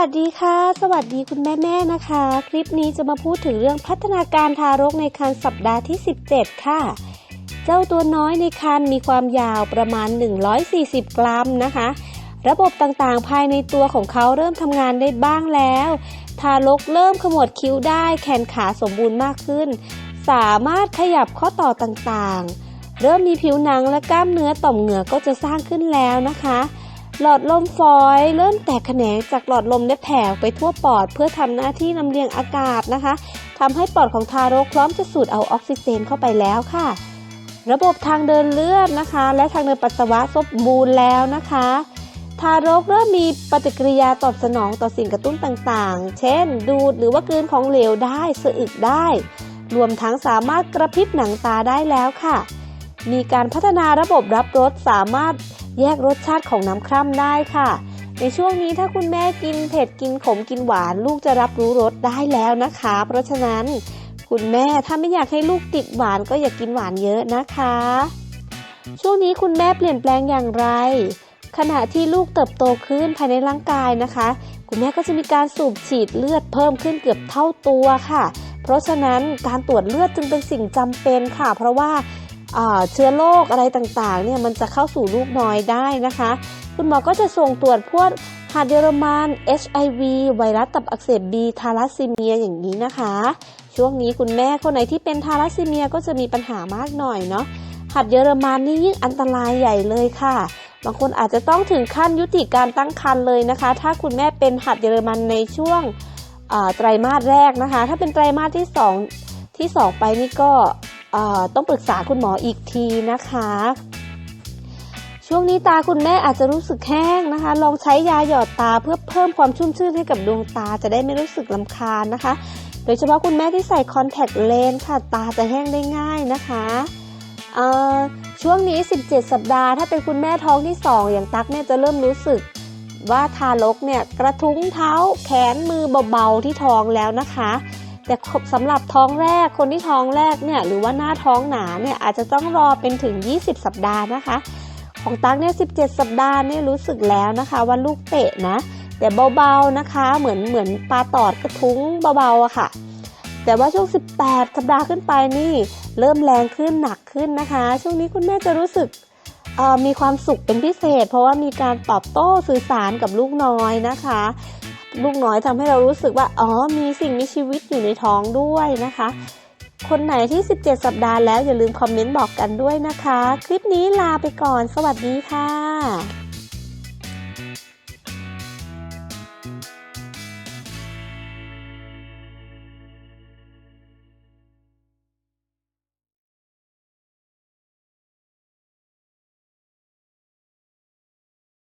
วัสดีค่ะ สวัสดีคุณแม่แม่นะคะ คลิปนี้จะมาพูดถึงเรื่องพัฒนาการทารกในครรภ์สัปดาห์ที่ 17 ค่ะ เจ้าตัวน้อยในครรภ์มีความยาวประมาณ 140 กรัมนะคะ ระบบต่างๆ ภายในตัวของเขาเริ่มทำงานได้บ้างแล้ว ทารกเริ่มขมวดคิ้วได้แขนขาสมบูรณ์มากขึ้น สามารถขยับข้อต่อต่างๆ เริ่มมีผิวหนังและกล้ามเนื้อต่อมเหงื่อก็จะสร้างขึ้นแล้วนะคะ หลอดลมฝอยเริ่มแตกแขนงจากหลอดลมได้แผ่ไปทั่วปอดเพื่อทำหน้าที่ลำเลียงอากาศนะคะทำให้ปอดของทารกพร้อมจะสูดเอาออกซิเจนเข้าไปแล้วค่ะ ระบบทางเดินเลือดนะคะ และทางเดินปัสสาวะสมบูรณ์แล้วนะคะ ทารกเริ่มมีปฏิกิริยาตอบสนองต่อสิ่งกระตุ้นต่างๆ เช่น ดูดหรือว่ากลืนของเหลวได้สะอึกได้ รวมทั้งสามารถกระพริบหนังตาได้แล้วค่ะ มีการพัฒนาระบบรับรสสามารถแยกรสชาติของน้ำคร่ำได้ค่ะ ในช่วงนี้ถ้าคุณแม่กินเผ็ดกินขมกินหวาน ลูกจะรับรู้รสได้แล้วนะคะ เพราะฉะนั้น คุณแม่ถ้าไม่อยากให้ลูกติดหวานก็อย่ากกินหวานเยอะนะคะ ช่วงนี้คุณแม่เปลี่ยนแปลงอย่างไร ขณะที่ลูกเติบโตขึ้นภายในร่างกายนะคะ คุณแม่ก็จะมีการสูบฉีดเลือดเพิ่มขึ้นเกือบเท่าตัวค่ะ เพราะฉะนั้นการตรวจเลือดจึงเป็นสิ่งจำเป็นค่ะ เพราะว่า เชื้อโรคอะไรต่างๆเนี่ยมันจะเข้าสู่ลูกน้อยได้นะคะ คุณหมอก็จะส่งตรวจพวกหัดเยอรมัน HIV ไวรัสตับอักเสบบีทาลัสซีเมียอย่างนี้นะคะ ช่วงนี้คุณแม่คนไหนที่เป็นทาลัสซีเมียก็จะมีปัญหามากหน่อยเนาะหัดเยอรมันนี่ยิ่งอันตรายใหญ่เลยค่ะ บางคนอาจจะต้องถึงขั้นยุติการตั้งครรภ์เลยนะคะ ถ้าคุณแม่เป็นหัดเยอรมันในช่วงไตรมาสแรกนะคะ ถ้าเป็นไตรมาสที่สองที่สองไปนี่ก็ ต้องปรึกษาคุณหมออีกทีนะคะ ช่วงนี้ตาคุณแม่อาจจะรู้สึกแห้งนะคะ ลองใช้ยาหยอดตาเพื่อเพิ่มความชุ่มชื่นให้กับดวงตาจะได้ไม่รู้สึกลำคาญนะคะ โดยเฉพาะคุณแม่ที่ใส่คอนแทคเลนส์ค่ะตาจะแห้งได้ง่ายนะคะช่วงนี้ 17 สัปดาห์ ถ้าเป็นคุณแม่ท้องที่ 2 อย่างตั๊กเนี่ยจะเริ่มรู้สึกว่าทารกเนี่ยกระทุ้งเท้าแขนมือเบาๆที่ท้องแล้วนะคะ แต่สำหรับท้องแรกคนที่ท้องแรกเนี่ยหรือว่าหน้าท้องหนาเนี่ยอาจจะต้องรอเป็นถึง 20 สัปดาห์นะคะ ของตั๊กเนี่ย17 สัปดาห์เนี่ยรู้สึกแล้วนะคะว่าลูกเตะนะ แต่เบาๆนะคะเหมือนเหมือนปลาตอดกระทุ้งเบาๆอะค่ะ แต่ว่าช่วง 18 สัปดาห์ขึ้นไปนี่เริ่มแรงขึ้นหนักขึ้นนะคะ ช่วงนี้คุณแม่จะรู้สึกมีความสุขเป็นพิเศษ เพราะว่ามีการตอบโต้สื่อสารกับลูกน้อยนะคะ ลูกน้อยทำให้เรารู้สึกว่าอ๋อมีสิ่งมีชีวิตอยู่ในท้องด้วยนะคะ คนไหนที่ 17 สัปดาห์แล้วอย่าลืมคอมเมนต์บอกกันด้วยนะคะ คลิปนี้ลาไปก่อน สวัสดีค่ะ